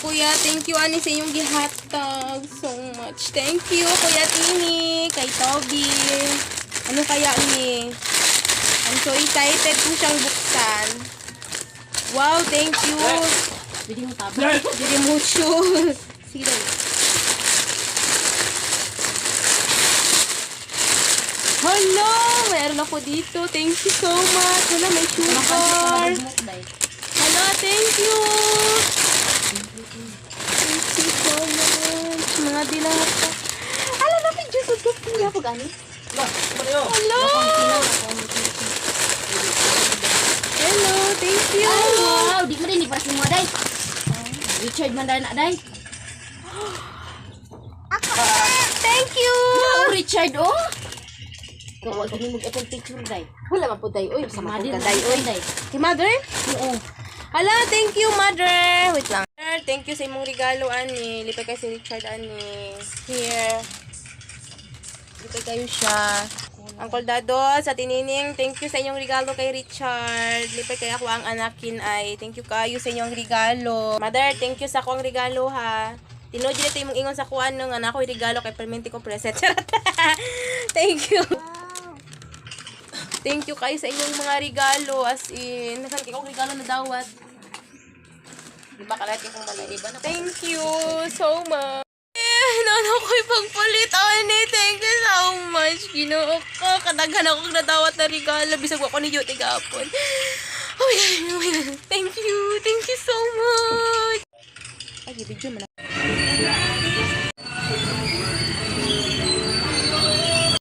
kuya. Thank you, ani, sa inyong gihatag. So much. Thank you, kuya Tini. Kay Toby. Ano kaya ni? I'm so excited kung siyang buksan. Wow, thank you. Pwede mo tabla. Dili mucho. Sige dali. Hala! Meron ako dito. Thank you so much. Hala, may sugar. Hala, thank you. Thank you so much. Mga dilata. Hala, namin juice of coffee. Ako gani? Hala! Hello, thank you. Ay, wow. Di mo din ipasin mo, day. Richard man na, day. Thank you. Oh, Richard, oh. Kawag mo itong picture, day. Wala man po tayo. Uy, sama ko ka tayo. Uy, day. Kay mother? Oo. Hala, thank you, mother. Lang. Mother, Thank you sa imong regalo, ani. Lipay kay si Richard, ani. Here. Lipay kayo siya. Uncle Dado, sa tinining, thank you sa inyong regalo kay Richard. Lipay kay ako ang anakin ay. Thank you kayo sa inyong regalo. Mother, thank you sa akong regalo, ha. Tinood dito imong ingon sa kuan nga na ako regalo kay permenti ko present. Thank you. Thank you kayo sa inyong mga regalo. As in, nasan kayo regalo na dawat. Di ba kalat yung malay? Thank you so much. Eh, nana ko ipagpalit ani. Thank you so much. Ginoo ko. Kadaghan ako nadawat na regalo. Bisag ako ni Yuti gapon. Oh God. Thank you. Thank you so much. Ay, video man.